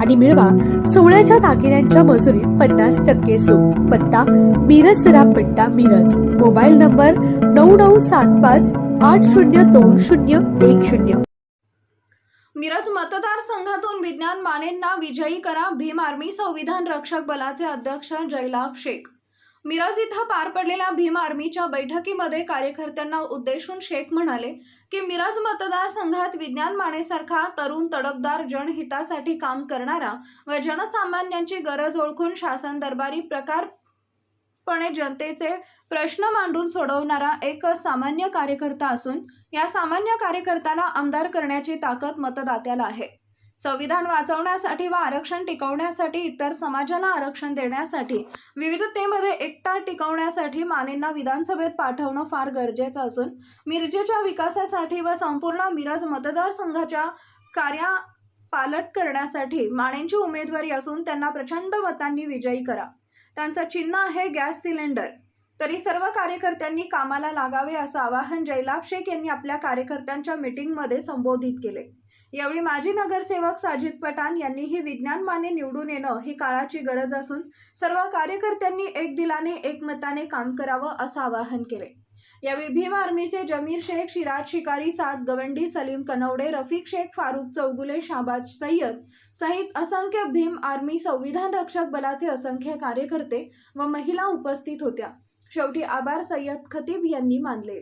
आणि मिळवा सोळ्याच्या दागिन्यांच्या मजुरीत पन्नास टक्के सूट. पत्ता मिरज सरापट्टा मिरज. मोबाईल नंबर नऊ नऊ सात पाच आठ शून्य दोन शून्य एक शून्य. मिरज मतदारसंघातून विज्ञान मानेंना विजयी करा. भीम आर्मी संविधान रक्षक बलाचे अध्यक्ष जयलाभ शेख. मिरज इथं पार पडलेल्या भीम आर्मीच्या बैठकीमध्ये कार्यकर्त्यांना उद्देशून शेख म्हणाले की मिरज मतदारसंघात विज्ञान मानेसारखा तरुण तडफदार जनहितासाठी काम करणारा व जनसामान्यांची गरज ओळखून शासन दरबारी प्रकारपणे जनतेचे प्रश्न मांडून सोडवणारा एक सामान्य कार्यकर्ता असून या सामान्य कार्यकर्त्याला आमदार करण्याची ताकद मतदात्याला आहे. संविधान वाचवण्यासाठी व आरक्षण टिकवण्यासाठी इतर समाजाला आरक्षण देण्यासाठी विविधतेमध्ये एकता टिकवण्यासाठी मानेंना विधानसभेत पाठवणं फार गरजेचं असून मिरजेच्या विकासासाठी व संपूर्ण मिरज मतदारसंघाच्या कार्या पालट करण्यासाठी मानेंची उमेदवारी असून त्यांना प्रचंड मतांनी विजयी करा. त्यांचं चिन्ह आहे गॅस सिलेंडर. तरी सर्व कार्यकर्त्यांनी कामाला लागावे असं आवाहन जयलाभ शेख यांनी आपल्या कार्यकर्त्यांच्या मीटिंगमध्ये संबोधित केले. यावेळी माजी नगरसेवक साजिद पठाण यांनीही विज्ञान माने निवडून येणं ही काळाची गरज असून सर्व कार्यकर्त्यांनी एक दिलाने एकमताने काम करावं असं आवाहन केले. यावेळी भीम आर्मीचे जमीर शेख शिराज शिकारी साद गवंडी सलीम कनवडे रफिक शेख फारुक चौगुले शाबाज सय्यद सहित असंख्य भीम आर्मी संविधान रक्षक बलाचे असंख्य कार्यकर्ते व महिला उपस्थित होत्या. शेवटी आभार सय्यद खतीब यांनी मानले.